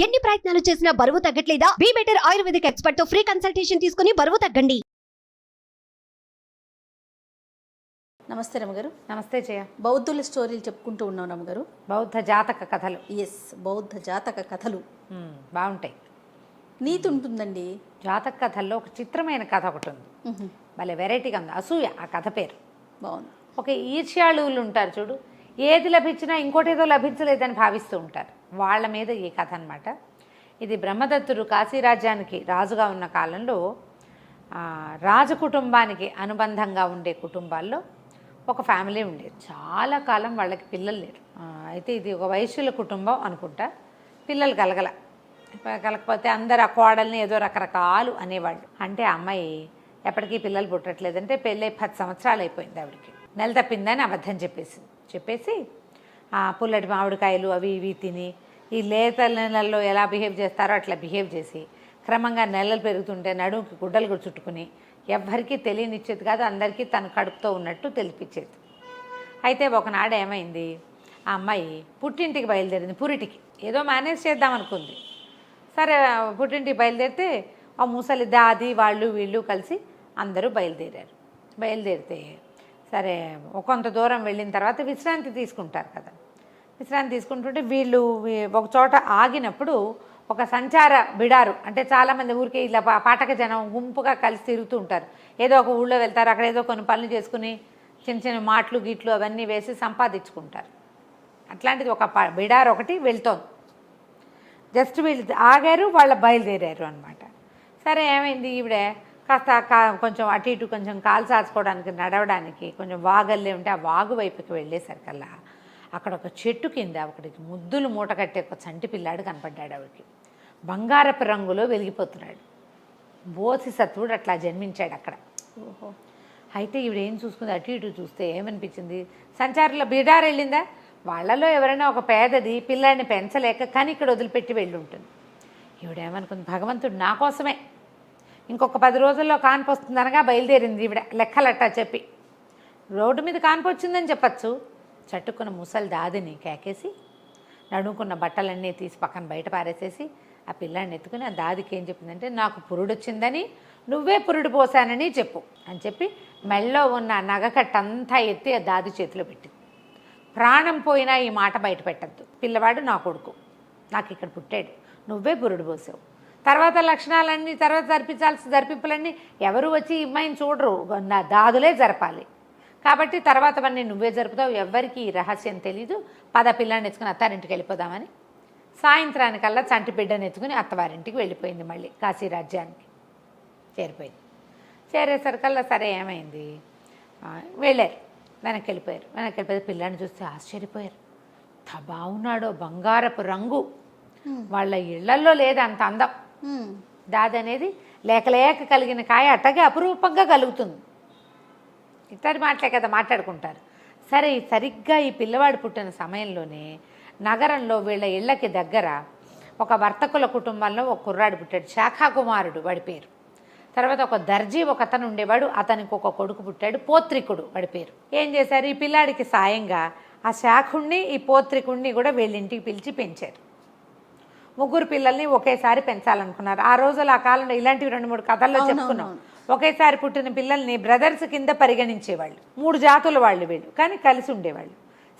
ఎన్ని ప్రయత్నాలు చేసినా బరువు తగ్గట్లేదా? బీ బెటర్ ఆయుర్వేదిక్ ఎక్స్పర్ట్తో ఫ్రీ కన్సల్టేషన్ తీసుకుని బరువు తగ్గండి. నమస్తే రమ్మగారు నమస్తే జయ. బౌద్ధుల స్టోరీలు చెప్పుకుంటూ ఉన్నాం రమ్మగారు బౌద్ధ జాతక కథలు. ఎస్ బౌద్ధ జాతక కథలు. బాగుంటాయి. నీతి ఉంటుందండి. జాతక కథల్లో ఒక చిత్రమైన కథ ఒకటి ఉంది. భలే వెరైటీగా ఉంది. అసూయ ఆ కథ పేరు. బాగుంది. ఒక ఈర్ష్యాళువులు ఉంటారు చూడు. ఏది లభించినా ఇంకోటి ఏదో లభించలేదని భావిస్తూ ఉంటారు. వాళ్ళ మీద ఈ కథ అనమాట ఇది బ్రహ్మదత్తుడు కాశీరాజ్యానికి రాజుగా ఉన్న కాలంలో రాజు కుటుంబానికి అనుబంధంగా ఉండే కుటుంబాల్లో ఒక ఫ్యామిలీ ఉండేది. చాలా కాలం వాళ్ళకి పిల్లలు లేరు. అయితే ఇది ఒక వైశ్యుల కుటుంబం అనుకుంటా. పిల్లలు కలగల కలకపోతే అందరు ఆ కోడల్ని ఏదో రకరకాలు అనేవాళ్ళు. అంటే అమ్మాయి ఎప్పటికీ పిల్లలు పుట్టట్లేదంటే పెళ్ళై పది సంవత్సరాలు అయిపోయింది ఆవిడకి. నెల తప్పిందని అబద్ధం చెప్పేసింది. చెప్పేసి పుల్లటి మామిడికాయలు అవి ఇవి తిని ఈ లేత నెలల్లో ఎలా బిహేవ్ చేస్తారో అట్లా బిహేవ్ చేసి క్రమంగా నెలలు పెరుగుతుంటే నడుముకి గుడ్డలు కూడా చుట్టుకుని ఎవ్వరికీ తెలియనిచ్చేది కాదు అందరికీ తను కడుపుతో ఉన్నట్టు తెలిపించేది. అయితే ఒకనాడు ఏమైంది? ఆ అమ్మాయి పుట్టింటికి బయలుదేరింది పురిటికి. ఏదో మేనేజ్ చేద్దాం అనుకుంది. సరే పుట్టింటికి బయలుదేరితే ఆ ముసలి దాది వాళ్ళు వీళ్ళు కలిసి అందరూ బయలుదేరారు. బయలుదేరితే సరే కొంత దూరం వెళ్ళిన తర్వాత విశ్రాంతి తీసుకుంటారు కదా. విశ్రాంతి తీసుకుంటుంటే వీళ్ళు ఒక చోట ఆగినప్పుడు ఒక సంచార బిడారు అంటే చాలామంది ఊరికే ఇలా పా- జనం గుంపుగా కలిసి తిరుగుతూ ఉంటారు. ఏదో ఒక ఊళ్ళో వెళ్తారు అక్కడ ఏదో కొన్ని పనులు చేసుకుని చిన్న చిన్న మాటలు గిట్లు అవన్నీ వేసి సంపాదించుకుంటారు. అట్లాంటిది ఒక ప- బిడారు ఒకటి వెళ్తోంది. జస్ట్ వీళ్ళు ఆగారు వాళ్ళ బయలుదేరారు అనమాట సరే ఏమైంది ఈవిడ? కాస్త కా కొంచెం అటు ఇటు కొంచెం కాలు సాచుకోవడానికి నడవడానికి కొంచెం వాగల్లే ఉంటే ఆ వాగు వైపుకి వెళ్ళేసరికల్లా అక్కడ ఒక చెట్టు కింద ఒకటికి ముద్దులు మూట కట్టే ఒక చంటి పిల్లాడు కనపడ్డాడు ఆవిడకి. బంగారపు రంగులో వెలిగిపోతున్నాడు. బోధిసత్వుడు అట్లా జన్మించాడు అక్కడ. ఓహో. అయితే ఈవిడ ఏం చూసుకుంది? అటు ఇటు చూస్తే ఏమనిపించింది? సంచారంలో బిడారు వెళ్ళిందా? వాళ్ళలో ఎవరైనా ఒక పేదది పిల్లాడిని పెంచలేక కానీ ఇక్కడ వదిలిపెట్టి వెళ్ళి ఉంటుంది ఈవిడ ఏమనుకుంది భగవంతుడు నా కోసమే. ఇంకొక పది రోజుల్లో కాన్పు వస్తుందనగా బయలుదేరింది ఈవిడ. లెక్కలట్టా చెప్పి. రోడ్డు మీద కాన్పు వచ్చిందని చెప్పచ్చు. చట్టుకున్న ముసలి దాదిని కేకేసి నడుముకున్న బట్టలన్నీ తీసి పక్కన బయట పారేసేసి ఆ పిల్లాడిని ఎత్తుకుని ఆ దాదికి ఏం చెప్పిందంటే నాకు పురుడు వచ్చిందని నువ్వే పురుడు పోసానని చెప్పు అని చెప్పి మెళ్ళలో ఉన్న నగకట్టంతా ఎత్తి ఆ దాది చేతిలో పెట్టింది. ప్రాణం పోయినా ఈ మాట బయట పెట్టద్దు. పిల్లవాడు నా కొడుకు. నాకు ఇక్కడ పుట్టాడు. నువ్వే పురుడు పోసావు. తర్వాత లక్షణాలన్నీ తర్వాత జరిపించాల్సిన జరిపింపులన్నీ ఎవరు వచ్చి ఇమ్మాయిని చూడరు. నా దాదులే జరపాలి. కాబట్టి తర్వాతవన్నీ నువ్వే జరుపుతావు ఎవ్వరికి ఈ రహస్యం తెలీదు. పద పిల్లాన్ని ఎత్తుకుని అత్తారింటికి వెళ్ళిపోదామని. సాయంత్రానికల్లా చంటి బిడ్డను ఎత్తుకుని అత్తవారింటికి వెళ్ళిపోయింది మళ్ళీ కాశీ రాజ్యానికి చేరిపోయింది. చేరేసరికల్లా సరే ఏమైంది? వెళ్ళారు. వెనక్కి వెళ్ళిపోయారు. వెనక్కి వెళ్ళిపోయి పిల్లాన్ని చూస్తే ఆశ్చర్యపోయారు. ఎంత బాగున్నాడో బంగారపు రంగు. వాళ్ళ ఇళ్ళల్లో లేదు అంత అందం. దాది అనేది లేక లేక కలిగిన కాయ అట్టగే అపురూపంగా కలుగుతుంది. ఇతడి మాటలే కదా మాట్లాడుకుంటారు. సరే సరిగ్గా ఈ పిల్లవాడు పుట్టిన సమయంలోనే నగరంలో వీళ్ళ ఇళ్ళకి దగ్గర ఒక వర్తకుల కుటుంబంలో ఒక కుర్రాడు పుట్టాడు. శాఖా కుమారుడు వాడి పేరు. తర్వాత ఒక దర్జీ ఒక అతను ఉండేవాడు. అతనికి ఒక కొడుకు పుట్టాడు. పోత్రికుడు వాడి పేరు. ఏం చేశారు? ఈ పిల్లాడికి సాయంగా ఆ శాఖుణ్ణి ఈ పోత్రికుణ్ణి కూడా వీళ్ళింటికి పిలిచి పెంచారు. ముగ్గురు పిల్లల్ని ఒకేసారి పెంచాలనుకున్నారు. ఆ రోజులు ఆ కాలంలో ఇలాంటివి రెండు మూడు కథల్లో చెప్పుకున్నాం. ఒకేసారి పుట్టిన పిల్లల్ని బ్రదర్స్ కింద పరిగణించేవాళ్ళు. మూడు జాతుల వాళ్ళు వీళ్ళు కానీ కలిసి ఉండేవాళ్ళు.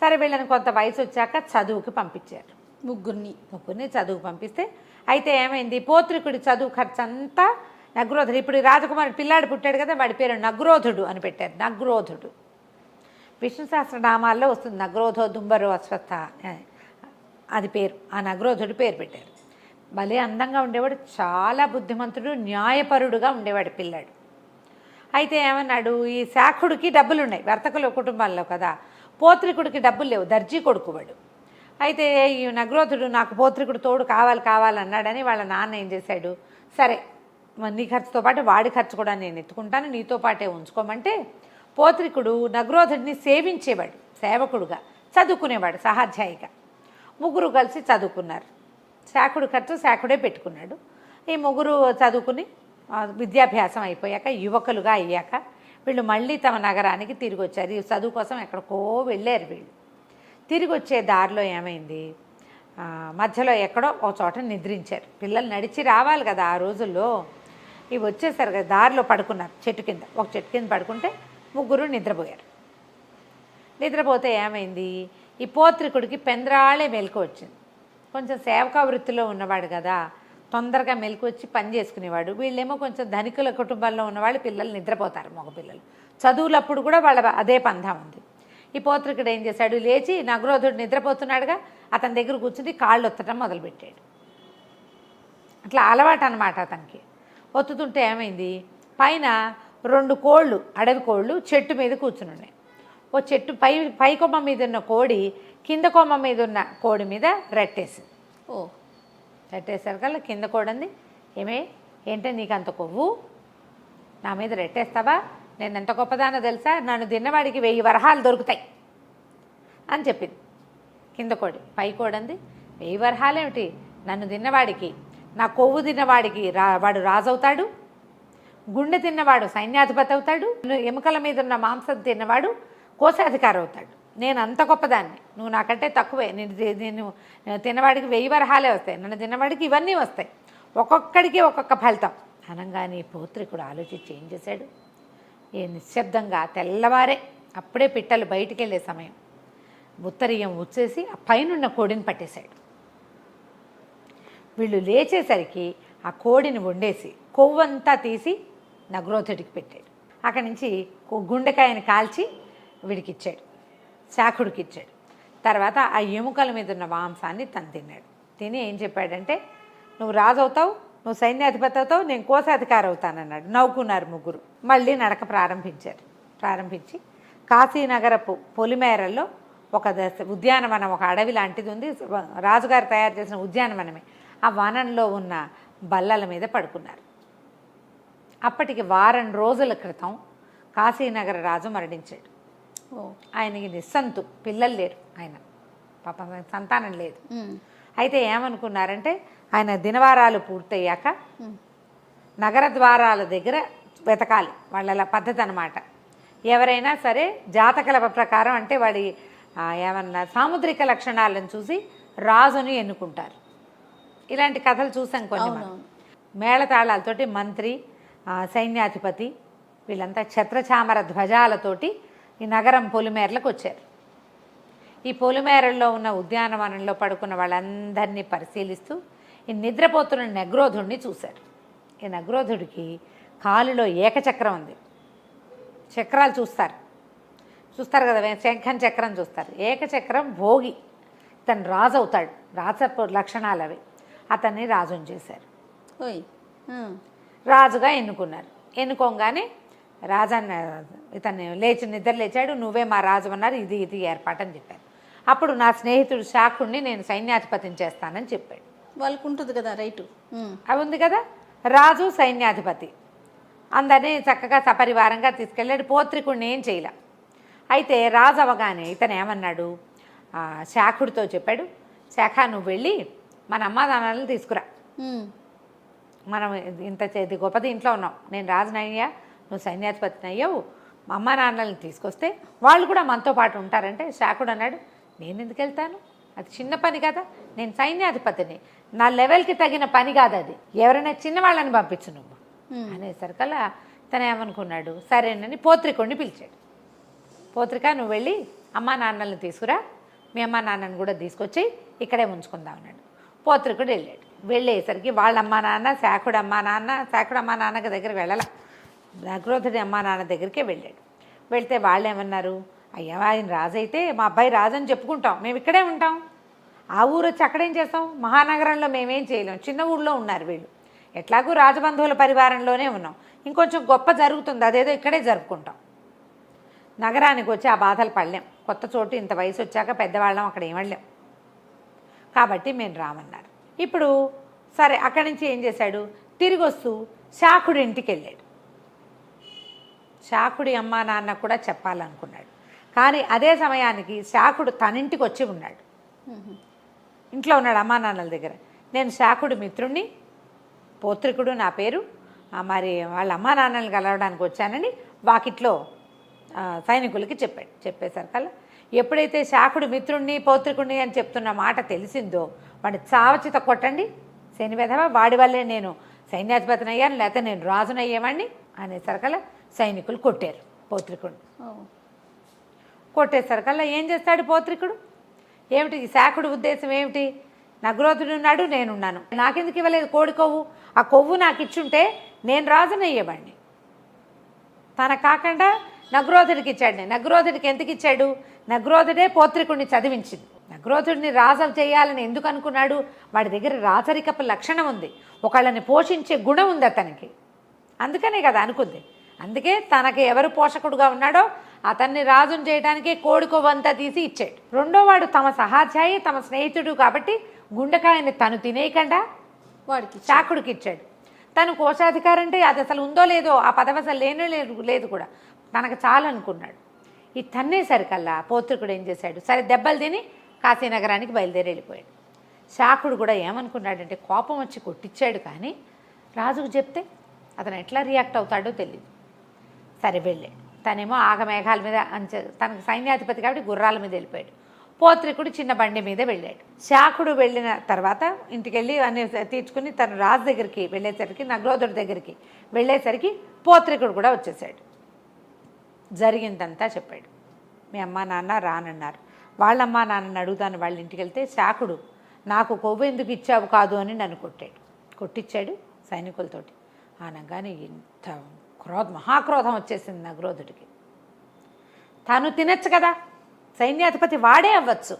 సరే వీళ్ళని కొంత వయసు వచ్చాక చదువుకి పంపించారు. ముగ్గురిని. ముగ్గురిని చదువు పంపిస్తే అయితే ఏమైంది? పోత్రికుడి చదువు ఖర్చు అంతా నగ్రోధుడు. ఇప్పుడు ఈ రాజకుమారుడు పిల్లాడు పుట్టాడు కదా వాడి పేరు నగ్రోధుడు అని పెట్టారు. నగ్రోధుడు. విష్ణు సహస్రనామాల్లో వస్తుంది నగ్రోధో దుంబరో అశ్వత్థ. అది పేరు. ఆ నగ్రోధుడి పేరు పెట్టారు. భలే అందంగా ఉండేవాడు చాలా బుద్ధిమంతుడు న్యాయపరుడుగా ఉండేవాడు పిల్లాడు. అయితే ఏమన్నాడు ఈ శాఖుడికి డబ్బులు ఉన్నాయి వర్తకుల కుటుంబాల్లో కదా పోత్రికుడికి డబ్బులు లేవు దర్జీ కొడుకువాడు అయితే ఈ నగ్రోధుడు నాకు పోత్రికుడు తోడు కావాలి కావాలన్నాడని వాళ్ళ నాన్న ఏం చేశాడు సరే నీ ఖర్చుతో పాటు వాడి ఖర్చు కూడా నేను ఎత్తుకుంటాను నీతో పాటే ఉంచుకోమంటే పోత్రికుడు నగ్రోధుడిని సేవించేవాడు సేవకుడుగా చదువుకునేవాడు సహాధ్యాయిగా ముగ్గురు కలిసి చదువుకున్నారు. శాఖుడు ఖర్చు శాఖుడే పెట్టుకున్నాడు. ఈ ముగ్గురు చదువుకుని విద్యాభ్యాసం అయిపోయాక యువకులుగా అయ్యాక వీళ్ళు మళ్ళీ తమ నగరానికి తిరిగి వచ్చారు ఈ చదువు కోసం ఎక్కడికో వెళ్ళారు వీళ్ళు. తిరిగి వచ్చే దారిలో ఏమైంది? మధ్యలో ఎక్కడో ఒక చోట నిద్రించారు. పిల్లలు నడిచి రావాలి కదా ఆ రోజుల్లో. ఇవి వచ్చేసారు కదా దారిలో పడుకున్నారు చెట్టు కింద. ఒక చెట్టు కింద పడుకుంటే ముగ్గురు నిద్రపోయారు. నిద్రపోతే ఏమైంది? ఈ పోత్రికుడికి పెందరాళే మెలకు వచ్చింది. కొంచెం సేవకా వృత్తిలో ఉన్నవాడు కదా తొందరగా మెలకు వచ్చి పని చేసుకునేవాడు. వీళ్ళేమో కొంచెం ధనికుల కుటుంబాల్లో ఉన్నవాళ్ళు పిల్లలు నిద్రపోతారు మగపిల్లలు. చదువులప్పుడు కూడా వాళ్ళ అదే పంధా ఉంది. ఈ పోత్రికుడు ఏం చేశాడు? లేచి నగరోధుడు నిద్రపోతున్నాడుగా అతని దగ్గర కూర్చుని కాళ్ళు ఒత్తడం మొదలుపెట్టాడు. అట్లా అలవాటు అనమాట అతనికి. ఒత్తుతుంటే ఏమైంది? పైన రెండు కోళ్ళు అడవి కోళ్ళు చెట్టు మీద కూర్చుని ఉన్నాయి. ఓ చెట్టు పై పై కొమ్మ మీద ఉన్న కోడి కింద కొమ్మ మీద ఉన్న కోడి మీద రెట్టేసింది. ఓ. రెట్టేసరికల్లా కింద కోడంది. ఏమే ఏంటో నీకు అంత కొవ్వు? నా మీద రెట్టేస్తావా? నేను ఎంత గొప్పదానో తెలుసా? నన్ను తిన్నవాడికి వెయ్యి వరహాలు దొరుకుతాయి అని చెప్పింది. కింద కోడి పై కోడంది. వెయ్యి వరహాలేమిటి? నన్ను తిన్నవాడికి నా కొవ్వు తిన్నవాడికి రా వాడు రాజవుతాడు? గుండె తిన్నవాడు సైన్యాధిపతి అవుతాడు? ఎముకల మీద ఉన్న మాంసం తిన్నవాడు? కోశాధికారి అవుతాడు. నేను అంత గొప్పదాన్ని. నువ్వు నాకంటే తక్కువే. నేను నేను తినవాడికి వెయ్యి వరహాలే వస్తాయి. నన్ను తినవాడికి ఇవన్నీ వస్తాయి. ఒక్కొక్కడికి ఒక్కొక్క ఫలితం. అనగానే ఈ పౌత్రికుడు ఆలోచించి ఏం చేశాడు? ఏ నిశ్శబ్దంగా తెల్లవారే అప్పుడే పిట్టలు బయటికి వెళ్ళే సమయం. ఉత్తరీయం వచ్చేసి ఆ పైనున్న కోడిని పట్టేశాడు. వీళ్ళు లేచేసరికి ఆ కోడిని వండేసి కొవ్వంతా తీసి నగ్రోధుడికి పెట్టాడు. అక్కడి నుంచి గుండెకాయని కాల్చి వీడికిచ్చాడు. శాఖుడికి ఇచ్చాడు తర్వాత ఆ ఎముకల మీద ఉన్న మాంసాన్ని తను తిన్నాడు. తిని ఏం చెప్పాడంటే నువ్వు రాజు అవుతావు నువ్వు సైన్యాధిపతి అవుతావు నేను కోశాధికారి అవుతానన్నాడు. నవ్వుకున్నారు ముగ్గురు. మళ్ళీ నడక ప్రారంభించారు. ప్రారంభించి కాశీనగరపు పొలిమేరల్లో ఒక దశ ఉద్యానవనం ఒక అడవి లాంటిది ఉంది. రాజుగారు తయారు చేసిన ఉద్యానవనమే. ఆ వనంలో ఉన్న బల్లల మీద పడుకున్నారు. అప్పటికి వారం రోజుల క్రితం కాశీనగర రాజు మరణించాడు. ఆయనకి నిస్సంతు పిల్లలు లేరు ఆయన. పాపం సంతానం లేదు. అయితే ఏమనుకున్నారంటే ఆయన దినవారాలు పూర్తయ్యాక. నగర ద్వారాల దగ్గర వెతకాలి. వాళ్ళ పద్ధతి అనమాట ఎవరైనా సరే జాతకల ప్రకారం అంటే వాడి ఏమన్నా సాముద్రిక లక్షణాలను చూసి రాజుని ఎన్నుకుంటారు. ఇలాంటి కథలు చూసాం కొన్ని. మేళతాళాలతోటి మంత్రి సైన్యాధిపతి వీళ్ళంతా ఛత్రచామర ధ్వజాలతోటి ఈ నగరం పొలిమేరలకు వచ్చారు. ఈ పొలిమేరల్లో ఉన్న ఉద్యానవనంలో పడుకున్న వాళ్ళందరినీ పరిశీలిస్తూ ఈ నిద్రపోతున్న నగ్రోధుడిని చూశారు. ఈ నగ్రోధుడికి కాలులో ఏకచక్రం ఉంది. చక్రాలు చూస్తారు. చూస్తారు కదా వే- శంఖం చక్రం చూస్తారు. ఏకచక్రం భోగి. తను రాజు అవుతాడు రాజపు లక్షణాలు అవి. అతన్ని రాజుని చేశారు. రాజుగా ఎన్నుకున్నారు. ఎన్నుకోగానే రాజన్న ఇతన్ని లేచి నిద్ర లేచాడు నువ్వే మా రాజు అన్నారు ఇది ఇది ఏర్పాటని చెప్పారు. అప్పుడు నా స్నేహితుడు శాఖుడిని నేను సైన్యాధిపతిని చేస్తానని చెప్పాడు. వాళ్ళకు ఉంటుంది కదా రైటు. అవి ఉంది కదా? రాజు సైన్యాధిపతి. అందరినీ చక్కగా సపరివారంగా తీసుకెళ్ళాడు పోత్రికుడిని ఏం చేయలే. అయితే రాజు అవగానే ఇతను ఏమన్నాడు? శాఖుడితో చెప్పాడు శాఖ నువ్వు వెళ్ళి మన అమ్మాదానాలను తీసుకురా. మనం ఇంత గొప్పది ఇంట్లో ఉన్నాం. నేను రాజునయ్యా నువ్వు సైన్యాధిపతిని అయ్యావు మా అమ్మ నాన్నల్ని తీసుకొస్తే వాళ్ళు కూడా మనతో పాటు ఉంటారంటే శాఖుడు అన్నాడు నేను ఎందుకు వెళ్తాను? అది చిన్న పని కదా నేను సైన్యాధిపతిని. నా లెవెల్కి తగిన పని కాదు అది. ఎవరైనా చిన్నవాళ్ళని పంపించు నువ్వు. అనేసరికల్లా తను ఏమనుకున్నాడు సరేనని పోత్రికుడిని పిలిచాడు. పోత్రిక నువ్వు వెళ్ళి అమ్మా నాన్నల్ని తీసుకురా మీ అమ్మా నాన్నని కూడా తీసుకొచ్చి ఇక్కడే ఉంచుకుందాం అన్నాడు. పోత్రికుడు వెళ్ళాడు. వెళ్ళేసరికి వాళ్ళ అమ్మా నాన్న శాఖుడు అమ్మా నాన్న శాఖుడు అమ్మా నాన్నకి దగ్గరికి వెళ్ళాల. నగ్రోధుడి అమ్మా నాన్న దగ్గరికే వెళ్ళాడు. వెళ్తే వాళ్ళు ఏమన్నారు అయ్యా ఆయన రాజు అయితే మా అబ్బాయి రాజు అని చెప్పుకుంటాం. మేము ఇక్కడే ఉంటాం. ఆ ఊరు వచ్చి అక్కడేం చేస్తాం? మహానగరంలో మేమేం చేయలేం. చిన్న ఊళ్ళో ఉన్నారు వీళ్ళు. ఎట్లాగూ రాజబంధువుల పరివారంలోనే ఉన్నాం. ఇంకొంచెం గొప్ప జరుగుతుంది. అదేదో ఇక్కడే జరుపుకుంటాం. నగరానికి వచ్చి ఆ బాధలు పడలేం. కొత్త చోటు ఇంత వయసు వచ్చాక పెద్దవాళ్ళం అక్కడ ఏమళ్ళాం కాబట్టి మేము రామన్నారు. ఇప్పుడు సరే అక్కడి నుంచి ఏం చేశాడు? తిరిగి వస్తూ శాఖుడి ఇంటికి వెళ్ళాడు. శాఖుడి అమ్మా నాన్న కూడా చెప్పాలనుకున్నాడు. కానీ అదే సమయానికి శాఖుడు తన ఇంటికి వచ్చి ఉన్నాడు. ఇంట్లో ఉన్నాడు అమ్మా నాన్నల దగ్గర. నేను శాఖుడు మిత్రుణ్ణి పోత్రికుడు నా పేరు. మరి వాళ్ళ అమ్మా నాన్నల్ని కలవడానికి వచ్చానని వాకిట్లో సైనికులకి చెప్పాడు చెప్పేసరికల్లా. ఎప్పుడైతే శాఖుడు మిత్రుణ్ణి పౌత్రికుణ్ణి అని చెప్తున్న మాట తెలిసిందో వాడిని చావచిత కొట్టండి. శని వాడి వల్లే నేను సైన్యాధిపతిని అయ్యాను లేకపోతే నేను రాజునయ్యేవాడిని అనేసరికల్లా సైనికులు కొట్టారు పౌత్రికుడు. ఓ. కొట్టేసరికల్లా ఏం చేస్తాడు పౌత్రికుడు? ఏమిటి ఈ శాఖుడు ఉద్దేశం ఏమిటి? నగ్రోధుడు ఉన్నాడు నేనున్నాను. నాకెందుకు ఇవ్వలేదు కోడి కొవ్వు? ఆ కొవ్వు నాకు ఇచ్చుంటే నేను రాజును అయ్యేవాడిని తన కాకుండా నగ్రోధుడికి ఇచ్చాడు నగ్రోధుడికి ఎందుకు ఇచ్చాడు? నగ్రోధుడే పౌత్రికుడిని చదివించింది. నగ్రోధుడిని రాజు చేయాలని ఎందుకు అనుకున్నాడు? వాడి దగ్గర రాజరికపు లక్షణం ఉంది. ఒకళ్ళని పోషించే గుణం ఉంది అతనికి. అందుకనే కదా అనుకుంది. అందుకే తనకి ఎవరు పోషకుడుగా ఉన్నాడో అతన్ని రాజును చేయడానికే కోడికొవ్వంతా తీసి ఇచ్చాడు. రెండో వాడు తమ సహాధ్యాయి తమ స్నేహితుడు కాబట్టి గుండెకాయని తను తినేయకుండా వాడికి చాకుడికి ఇచ్చాడు. తను కోశాధికారి అంటే అది అసలు ఉందో లేదో ఆ పదవి అసలు లేనే లేదు లేదు కూడా తనకు చాలు అనుకున్నాడు. ఈ తన్నేసరికల్లా పోత్రికుడు ఏం చేశాడు? సరే దెబ్బలు తిని కాశీనగరానికి బయలుదేరి వెళ్ళిపోయాడు. శాకుడు కూడా ఏమనుకున్నాడంటే కోపం వచ్చి కొట్టించాడు కానీ రాజుకు చెప్తే అతను ఎట్లా రియాక్ట్ అవుతాడో తెలియదు సరే వెళ్ళాడు తనేమో ఆగమేఘాల మీద అంచ తనకు సైన్యాధిపతి కాబట్టి గుర్రాల మీద వెళ్ళిపోయాడు. పోత్రికుడు చిన్న బండి మీద వెళ్ళాడు. శాకుడు వెళ్ళిన తర్వాత ఇంటికి వెళ్ళి అన్ని తీర్చుకుని తన రాజు దగ్గరికి వెళ్ళేసరికి నగ్రోధుడి దగ్గరికి వెళ్ళేసరికి పోత్రికుడు కూడా వచ్చేసాడు. జరిగిందంతా చెప్పాడు. మీ అమ్మ నాన్న రానన్నారు. వాళ్ళమ్మ నాన్నని అడుగుతాను వాళ్ళ ఇంటికి వెళ్తే శాకుడు నాకు కొవ్వు ఎందుకు ఇచ్చావు కాదు అని నన్ను కొట్టాడు. కొట్టించాడు సైనికులతోటి. అనగానే ఇంత క్రోధ మహాక్రోధం వచ్చేసింది నగ్రోధుడికి. తను తినచ్చు కదా? సైన్యాధిపతి వాడే అవ్వచ్చు.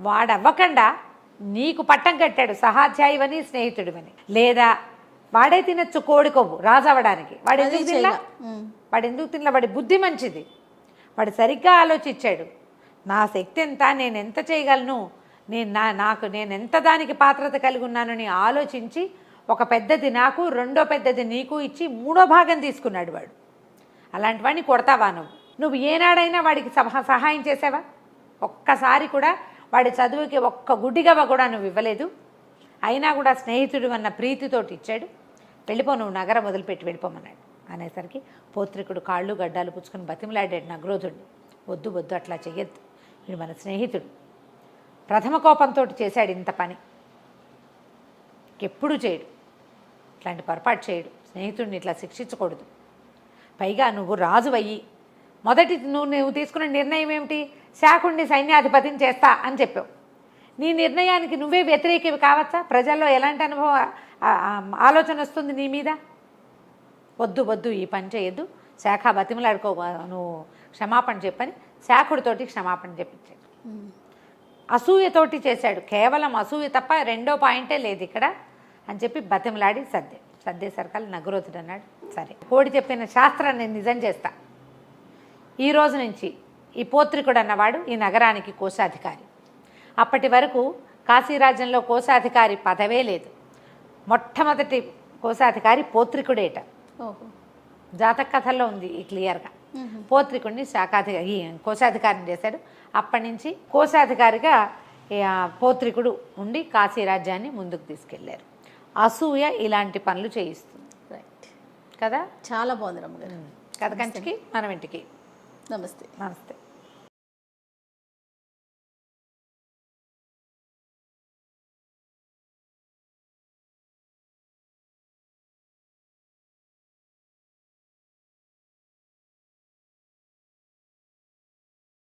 వాడవ్వకుండా నీకు పట్టం కట్టాడు సహాధ్యాయువని స్నేహితుడివని. లేదా వాడే తినచ్చు కోడి కొవ్వు రాజవ్వడానికి. వాడు ఎందుకు తినలా. ఉమ్. వాడు ఎందుకు తినలా? వాడి బుద్ధి మంచిది. వాడు సరిగ్గా ఆలోచించాడు. నా శక్తి ఎంత నేను ఎంత చేయగలను? నేను నా నాకు నేను ఎంత దానికి పాత్రత కలిగి ఉన్నానని ఆలోచించి ఒక పెద్దది నాకు రెండో పెద్దది నీకు ఇచ్చి మూడో భాగం తీసుకున్నాడు వాడు. అలాంటి వాడిని కొడతావా నువ్వు? నువ్వు ఏనాడైనా వాడికి సహ సహాయం చేసావా? ఒక్కసారి కూడా వాడి చదువుకి ఒక్క గుడ్డిగవ కూడా నువ్వు ఇవ్వలేదు. అయినా కూడా స్నేహితుడు అన్న ప్రీతితోటి ఇచ్చాడు. వెళ్ళిపో నువ్వు నగరం వదిలిపెట్టి వెళ్ళిపోమన్నాడు. అనేసరికి పోత్రికుడు కాళ్ళు గడ్డాలు పుచ్చుకొని బతిమలాడాడు నగ్రోధుడిని వద్దు వద్దు అట్లా చెయ్యొద్దు. వీడు మన స్నేహితుడు. ప్రథమ కోపంతో చేశాడు ఇంత పని. ఎప్పుడూ చేయడు. ఇట్లాంటి పొరపాటు చేయడు. స్నేహితుడిని ఇట్లా శిక్షించకూడదు. పైగా నువ్వు రాజు అయ్యి మొదటి నువ్వు నువ్వు తీసుకున్న నిర్ణయం ఏమిటి? శాకుడిని సైన్యాధిపతిని చేస్తా అని చెప్పావు. నీ నిర్ణయానికి నువ్వే వ్యతిరేకివి కావచ్చా? ప్రజల్లో ఎలాంటి అనుభవం ఆలోచన వస్తుంది నీ మీద? వద్దు వద్దు ఈ పని చేయొద్దు. శాఖ బతిమలాడుకో నువ్వు క్షమాపణ చెప్పని శాఖుడితోటి క్షమాపణ చెప్పించాడు. అసూయతోటి చేశాడు. కేవలం అసూయ తప్ప రెండో పాయింటే లేదు ఇక్కడ. అని చెప్పి బతిమలాడి సర్దే. సర్దే సరకాలు నగరోతుడు అన్నాడు. సరే. కోడి చెప్పిన శాస్త్రాన్ని నేను నిజం చేస్తా. ఈ రోజు నుంచి ఈ పోత్రికుడు అన్నవాడు ఈ నగరానికి కోశాధికారి. అప్పటి వరకు కాశీరాజ్యంలో కోశాధికారి పదవే లేదు. మొట్టమొదటి కోశాధికారి పోత్రికుడేట. జాతక కథల్లో ఉంది ఈ క్లియర్గా. పోత్రికుడిని శాఖాధికారి కోశాధికారిని చేశాడు. అప్పటి నుంచి కోశాధికారిగా పోత్రికుడు ఉండి కాశీరాజ్యాన్ని ముందుకు తీసుకెళ్ళారు. అసూయ ఇలాంటి పనులు చేయిస్తుంది. రైట్ కదా? చాలా బాగుంది రమ్మగారు కథ కంచికి? మనం ఇంటికి. నమస్తే. నమస్తే.